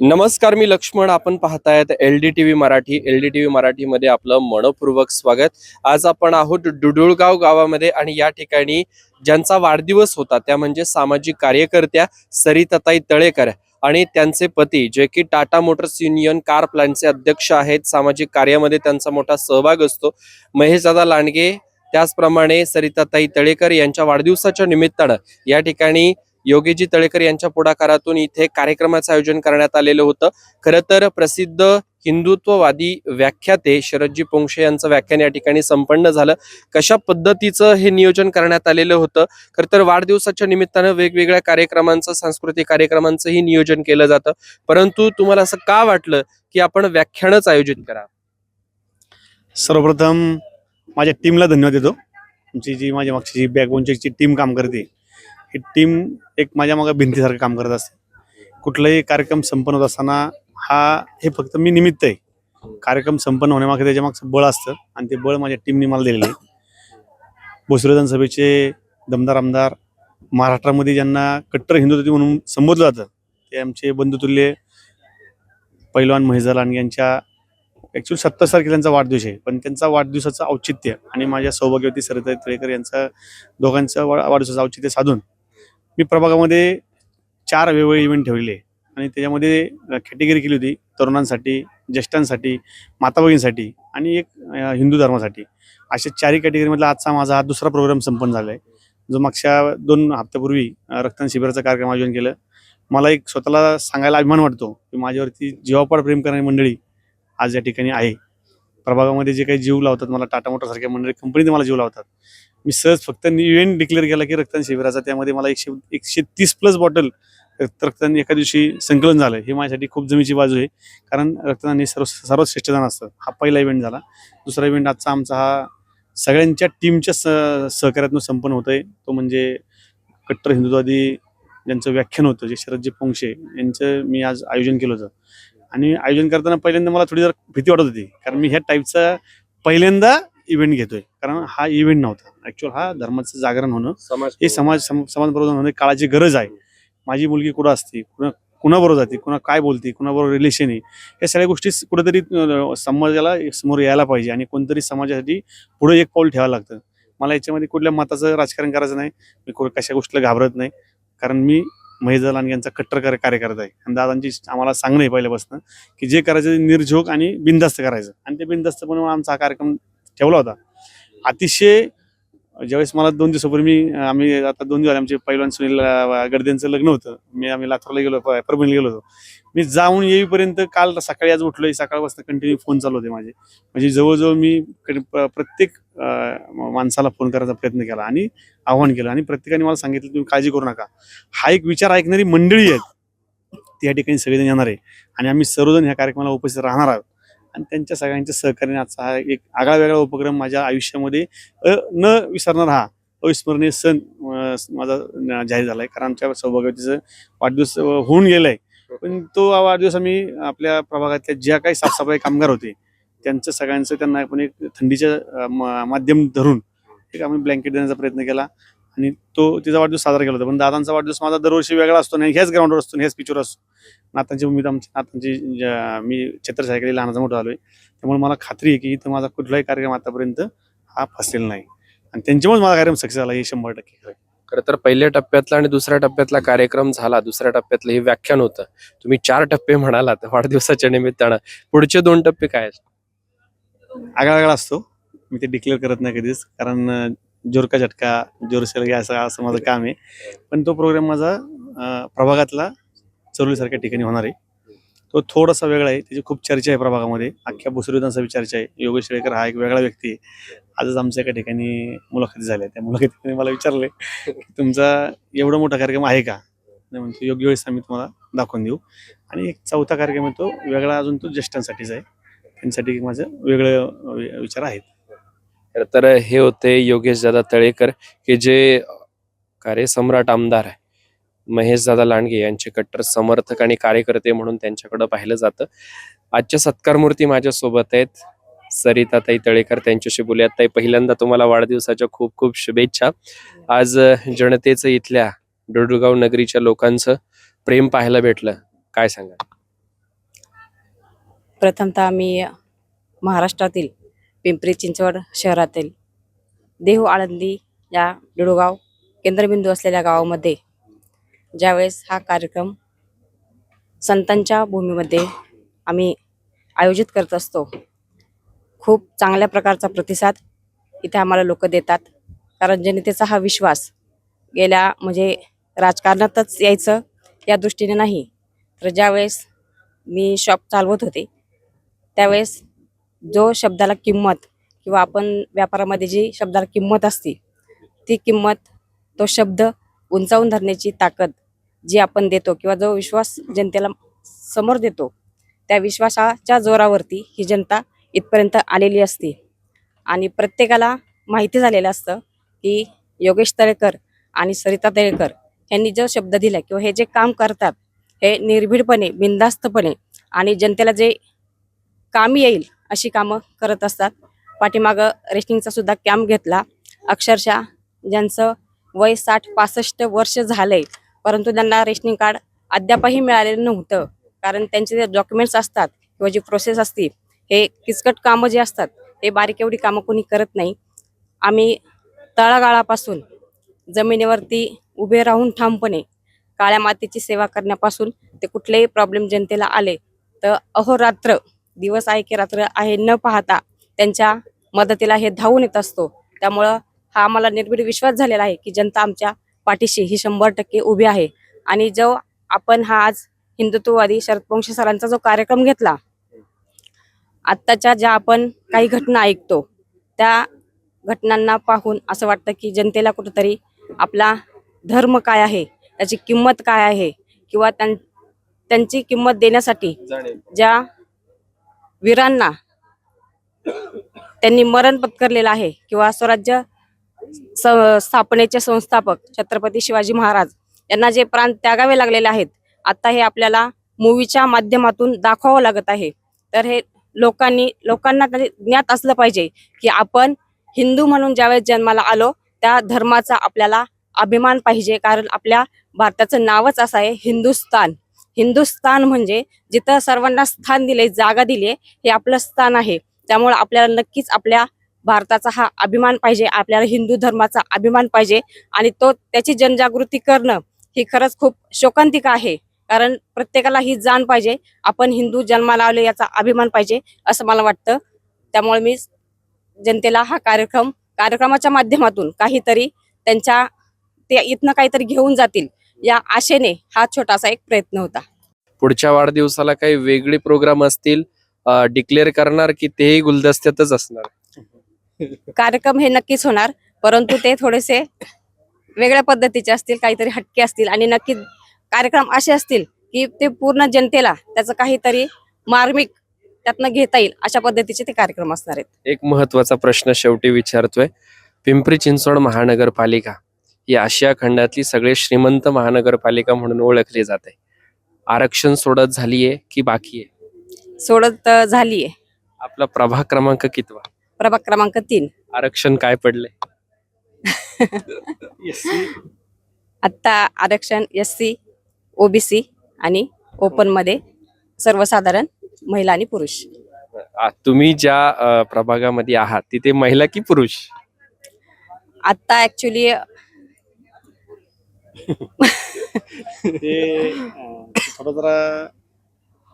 नमस्कार मी लक्ष्मण. आपण पाहतायत L D T V Marathi. L D T V मराठीमध्ये आपलं मनपूर्वक स्वागत. आज आपण आहोत डुडुळगाव गावामध्ये आणि या ठिकाणी ज्यांचा वाढदिवस होता त्या म्हणजे सामाजिक कार्यकर्त्या सरिताताई तळेकर आणि त्यांचे पती जे की टाटा मोटर्स युनियन कार प्लांटचे अध्यक्ष आहेत. सामाजिक कार्यामध्ये त्यांचा मोठा सहभाग असतो. महेशदादा लांडगे त्याचप्रमाणे सरिताताई तळेकर यांच्या वाढदिवसाच्या निमित्तानं या ठिकाणी योगीजी तळेकर यांच्या पुढाकारातून इथे कार्यक्रमाचं आयोजन करण्यात आलेलं होतं. खरं तर प्रसिद्ध हिंदुत्ववादी व्याख्याते शरदजी पोंक्षे यांचं व्याख्यान या ठिकाणी संपन्न झालं. कशा पद्धतीचं हे नियोजन करण्यात आलेलं होतं? खरं तर वाढदिवसाच्या निमित्तानं वेगवेगळ्या कार्यक्रमांचं सांस्कृतिक कार्यक्रमांचंही नियोजन केलं जातं. परंतु तुम्हाला असं का वाटलं की आपण व्याख्यानच आयोजित करा? सर्वप्रथम माझ्या टीमला धन्यवाद देतो. तुमची जी माझ्या मागची जी बॅकबोनची टीम काम करते ही टीम एक माझ्या मागे भिंतीसारखं काम करत असते. कुठलाही कार्यक्रम संपन्न होत असताना हा हे फक्त मी निमित्त आहे. कार्यक्रम संपन्न होण्यामागे त्याच्या मागचं बळ असतं आणि ते बळ माझ्या टीमने मला दिलेलं आहे. भोसरी विधानसभेचे दमदार आमदार महाराष्ट्रामध्ये ज्यांना कट्टर हिंदुत्व म्हणून संबोधलं जातं ते आमचे बंधुतुल्य पैलवान महेशदा यांच्या ॲक्च्युली सत्तर तारखेला त्यांचा वाढदिवस आहे. पण त्यांचा वाढदिवसाचं औचित्य आणि माझ्या सौभाग्यवती सरताई तळेकर यांचा दोघांचं वाढदिवसाचं औचित्य साधून मी प्रभागामध्ये चार वेगवेगळे इव्हेंट ठेवलेले आहे. आणि त्याच्यामध्ये कॅटेगरी केली होती तरुणांसाठी ज्येष्ठांसाठी माता आणि एक हिंदू धर्मासाठी. अशा चारही कॅटेगरीमधला आजचा माझा हा दुसरा प्रोग्राम संपन्न झाला आहे. जो मागच्या दोन हप्त्यापूर्वी रक्तदान शिबिराचा कार्यक्रम आयोजन केलं. मला एक स्वतःला सांगायला अभिमान वाटतो की माझ्यावरती जीवापाड प्रेम करणारी मंडळी आज या ठिकाणी आहे. प्रभागामध्ये जे काही जीव लावतात मला टाटा मोटरसारख्या मंडळी कंपनीत मला जीव लावतात. मी सहज फक्त इव्हेंट डिक्लेअर केला की रक्तदान शिबिराचा त्यामध्ये मला एकशे एकशे तीस प्लस बॉटल रक्तदान एका दिवशी संकलन झालं. हे माझ्यासाठी खूप जमीची बाजू आहे. कारण रक्तदान हे सर्व सर्वात श्रेष्ठदान असतं. हा पहिला इव्हेंट झाला. दुसरा इव्हेंट आजचा आमचा हा सगळ्यांच्या टीमच्या स सहकार्यातून संपन्न होत आहे तो म्हणजे कट्टर हिंदुत्वादी ज्यांचं व्याख्यान होतं जे शरदजी पोंक्षे यांचं मी आज आयोजन केलं होतं. आणि आयोजन करताना पहिल्यांदा मला थोडी जरा भीती वाटत होती. कारण मी ह्या टाईपचा पहिल्यांदा इव्हेंट घेतोय. कारण हा इव्हेंट नव्हता. ऍक्च्युअल हा धर्माचं जागरण होणं. समाज हे समाज सम- समाजबरोबर होणं काळाची गरज आहे. माझी मुलगी कुठं असते? कुणा कुणाबरोबर जाते? कुणा काय बोलते? कुणाबरोबर रिलेशन आहे? या सगळ्या गोष्टी कुठेतरी समाजाला समोर यायला पाहिजे आणि कोणतरी समाजासाठी पुढे एक पाऊल ठेवायला लागतं. मला याच्यामध्ये कुठल्या मताचं राजकारण करायचं नाही. मी कुठं कशा गोष्टीला घाबरत नाही. कारण मी महेश दलाल यांचा कट्टर कार्य कार्यकर्ता आहे. आणि दादांची आम्हाला सांगणं आहे पहिल्यापासून की जे करायचं ते निर्झोक आणि बिनधास्त करायचं. आणि ते बिनधास्तपणे आमचा हा कार्यक्रम ठेवला होता. अतिशय ज्यावेळेस मला दोन दिवसापूर्वी मी आम्ही आता दोन दिवस आमचे पैलवान सुनील गर्देंचं लग्न होतं. मी आम्ही लातूरला गेलो प- परभणीला गेलो होतो. मी जाऊन येईपर्यंत काल सकाळी आज उठलोय सकाळपासून कंटिन्यू फोन चालू होते माझे. म्हणजे जवळजवळ मी क- प्रत्येक माणसाला फोन करायचा प्रयत्न केला आणि आव्हान केलं. आणि प्रत्येकाने मला सांगितलं तुम्ही काळजी करू नका. हा एक विचार ऐकणारी मंडळी आहेत. ती ठिकाणी सगळेजण येणार आहे. आणि आम्ही सर्वजण ह्या कार्यक्रमाला उपस्थित राहणार आहोत. आणि त्यांच्या सगळ्यांच्या सहकार्याने आजचा हा एक आगळा वेगळा उपक्रम माझ्या आयुष्यामध्ये न विसरणार हा अविस्मरणीय सण माझा जाहीर जाहीर झालाय. कारण आमच्या सौभाग्यवतीचं वाढदिवस होऊन गेलाय. पण तो वाढदिवस आम्ही आपल्या प्रभागातल्या ज्या काही साफसफाई कामगार होते त्यांचं सगळ्यांचं त्यांना आपण एक थंडीच्या माध्यम धरून एक आम्ही ब्लँकेट देण्याचा प्रयत्न केला. आणि तो तिचा वाढदिवस साजरा केला होता. पण दादांचा वाढदिवस माझा दरवर्षी वेगळा असतो आणि ह्याच ग्राउंडवर असतो आणि ह्याच पिचवर असतो. नातांची उमेद आमची नातांची मी छत्रसायकली लहानाचा मोठा आलोय. त्यामुळे मला खात्री आहे की इथं माझा कुठलाही कार्यक्रम आतापर्यंत हा फसलेला नाही. आणि त्यांच्यामुळे माझा कार्यक्रम सक्सेस झाला हे शंभर टक्के खरं आहे. तर पहिल्या टप्प्यातला आणि दुसऱ्या टप्प्यातला कार्यक्रम झाला. दुसऱ्या टप्प्यातलं हे व्याख्यान होतं. तुम्ही चार टप्पे म्हणालात वाढदिवसाच्या निमित्तानं. पुढचे दोन टप्पे काय आहेत? आगळा वेगळा असतो. मी ते डिक्लेअर करत नाही कधीच. कारण जोरका झटका जोरसेल घ्या असं असं माझं काम आहे. पण तो प्रोग्राम माझा प्रभागातला चरुलीसारख्या ठिकाणी होणार आहे. तो थोडासा वेगळा आहे. त्याची खूप चर्चा आहे प्रभागामध्ये. अख्ख्या भुसरी विधानसभा चर्चा आहे. योगेश शेळकर हा एक वेगळा व्यक्ती आहे. आजच आमच्या एका ठिकाणी मुलाखती झाल्या. त्या मुलाखतीने मला विचारले की तुमचा एवढा मोठा कार्यक्रम आहे का? नाही म्हणतो योग्य वेळेस आम्ही तुम्हाला दाखवून देऊ. आणि एक चौथा कार्यक्रम आहे तो वेगळा अजून तो ज्येष्ठांसाठीच आहे. त्यांच्यासाठी माझं वेगळं विचार आहेत. तर हे होते योगेश दादा तळेकर की जे कार्यसम्राट आमदार आहे. महेश दादा लांडगे यांचे कट्टर समर्थक आणि कार्यकर्ते म्हणून त्यांच्याकडे पाहिलं जातं. आजच्या सत्कारमूर्ती माझ्या सोबत आहेत सरिताताई तळेकर. त्यांच्याशी बोलूयात. ताई पहिल्यांदा तुम्हाला वाढदिवसाच्या खूप खूप शुभेच्छा. आज जनतेचं इथल्या डोडुगाव नगरीच्या लोकांचं प्रेम पाहायला भेटलं. काय सांगा प्रथमतः मी महाराष्ट्रातील पिंपरी चिंचवड शहरातील देहू आळंदी या डुडुगाव केंद्रबिंदू असलेल्या गावामध्ये ज्यावेळेस हा कार्यक्रम संतांच्या भूमीमध्ये आम्ही आयोजित करत असतो खूप चांगल्या प्रकारचा प्रतिसाद इथे आम्हाला लोक देतात. कारण जनतेचा हा विश्वास गेल्या म्हणजे राजकारणातच यायचं या दृष्टीने नाही. तर ज्यावेळेस मी शॉप चालवत होते त्यावेळेस जो शब्दाला किंमत किंवा आपण व्यापारामध्ये जी शब्दाला किंमत असते ती किंमत तो शब्द उंचावून धरण्याची ताकद जी आपण देतो किंवा जो विश्वास जनतेला समोर देतो त्या विश्वासाच्या जोरावरती ही जनता इथपर्यंत आलेली असते. आणि प्रत्येकाला माहिती झालेलं असतं की योगेश तळेकर आणि सरिता तळेकर यांनी जो शब्द दिला किंवा हे जे काम करतात हे निर्भीडपणे बिनधास्तपणे आणि जनतेला जे कामी येईल अशी कामं करत असतात. पाठीमागं रेशनिंगचा सुद्धा कॅम्प घेतला. अक्षरशः ज्यांचं वय साठ पासष्ट वर्ष झालंय परंतु त्यांना रेशनिंग कार्ड अद्यापही मिळालेलं नव्हतं. कारण त्यांचे जे डॉक्युमेंट्स असतात किंवा जी प्रोसेस असते हे किचकट कामं जे असतात हे बारीक एवढी कामं कोणी करत नाही. आम्ही तळागाळापासून जमिनीवरती उभे राहून ठामपणे काळ्या मातीची सेवा करण्यापासून ते कुठलेही प्रॉब्लेम जनतेला आले तर अहोरात्र दिवस आहे की रात्र आहे न पाहता त्यांच्या मदतीला हे धावून येत असतो. त्यामुळं हा आम्हाला निर्भीड विश्वास झालेला आहे की जनता आमच्या पाठीशी ही शंभर टक्के उभी आहे. आणि जो आपण हा आज हिंदुत्ववादी शरद वंशी सरांचा जो कार्यक्रम घेतला आत्ताच्या ज्या आपण काही घटना ऐकतो त्या घटनांना पाहून असं वाटतं की जनतेला कुठंतरी आपला धर्म काय आहे त्याची किंमत काय आहे किंवा त्यां त्यांची किंमत देण्यासाठी ज्या वीरांना त्यांनी मरण पत्करलेलं आहे किंवा स्वराज्य स- स्थापनेचे संस्थापक छत्रपती शिवाजी महाराज यांना जे प्राण त्यागावे लागलेले आहेत आता हे आपल्याला मूवीच्या माध्यमातून दाखवावं लागत आहे. तर हे लोकांनी लोकांना ज्ञात असलं पाहिजे की आपण हिंदू म्हणून ज्यावेळेस जन्माला आलो त्या धर्माचा आपल्याला अभिमान पाहिजे. कारण आपल्या भारताचं नावच असं आहे हिंदुस्तान हिंदुस्थान म्हणजे जिथं सर्वांना स्थान दिले जागा दिली हे आपलं स्थान आहे. त्यामुळे आपल्याला नक्कीच आपल्या भारताचा हा अभिमान पाहिजे आपल्याला हिंदू धर्माचा अभिमान पाहिजे आणि तो त्याची जनजागृती करणं ही खरंच खूप शोकांतिका आहे. कारण प्रत्येकाला ही जाण पाहिजे आपण हिंदू जन्माला आले याचा अभिमान पाहिजे असं मला वाटतं. त्यामुळे मी जनतेला हा कार्यक्रम कार्यक्रमाच्या माध्यमातून काहीतरी त्यांच्या ते इथनं काहीतरी घेऊन जातील. या आशेने हा छोटासा एक प्रयत्न होता. पुढच्या वाढदिवसाला काही वेगळे प्रोग्राम असतील डिक्लेअर करणार की तेही गुलदस्त्यातच असणार? कार्यक्रम हे नक्कीच होणार परंतु ते थोडेसे वेगळ्या पद्धतीचे असतील काहीतरी हटके असतील आणि नक्की कार्यक्रम असे असतील की ते पूर्ण जनतेला त्याचं काहीतरी मार्मिक त्यातनं घेता येईल अशा पद्धतीचे ते कार्यक्रम असणार आहेत. एक महत्त्वाचा प्रश्न शेवटी विचारतोय. पिंपरी चिंचवड महानगरपालिका ही आशिया खंडातली सगळे श्रीमंत महानगरपालिका म्हणून ओळखली जाते. आरक्षण सोडत झालीये की बाकी आहे सोडत झालीये. आपला प्रभाग क्रमांक कितवा? प्रभाग क्रमांक तीन. आरक्षण काय पडले आत्ता आरक्षण एस सी ओबीसी आणि ओपनमध्ये सर्वसाधारण महिला आणि पुरुष. आ, तुम्ही ज्या अ, प्रभागामध्ये आहात तिथे महिला की पुरुष? आत्ता ऍक्च्युली ते अं, थोडा जरा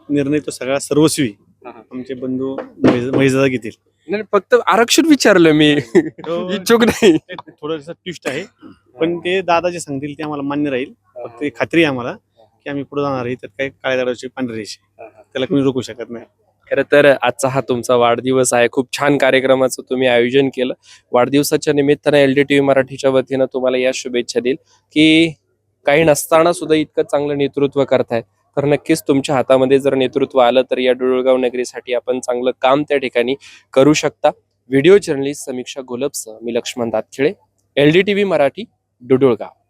निर्णय तो सगळा सर्वस्वी. आमचे बंधू महेशदादा घेतील. नाही फक्त आरक्षण विचारलं मी. इच्छुक नाही. थोडस ट्विस्ट आहे. पण ते दादा जे सांगतील ते आम्हाला मान्य राहील. फक्त खात्री आहे आम्हाला की आम्ही पुढे जाणार आहे. त्यात काही काळ्या दडाची पांढरी रेषे त्याला कोणी रोखू शकत नाही. खरं तर आजचा हा तुमचा वाढदिवस आहे. खूप छान कार्यक्रमाचं तुम्ही आयोजन केलं. वाढदिवसाच्या निमित्तानं एल डी टी व्ही मराठीच्या वतीनं तुम्हाला या शुभेच्छा देईल की काही नसताना सुद्धा इतकं चांगलं नेतृत्व करताय. तर नक्कीच तुमच्या हातामध्ये जर नेतृत्व आलं तर या डोळगाव नगरीसाठी आपण चांगलं काम त्या ठिकाणी करू शकता. व्हिडिओ जर्नलिस्ट समीक्षा गोलपसह मी Laxman Datkhile L D T V Marathi Dudulgaon.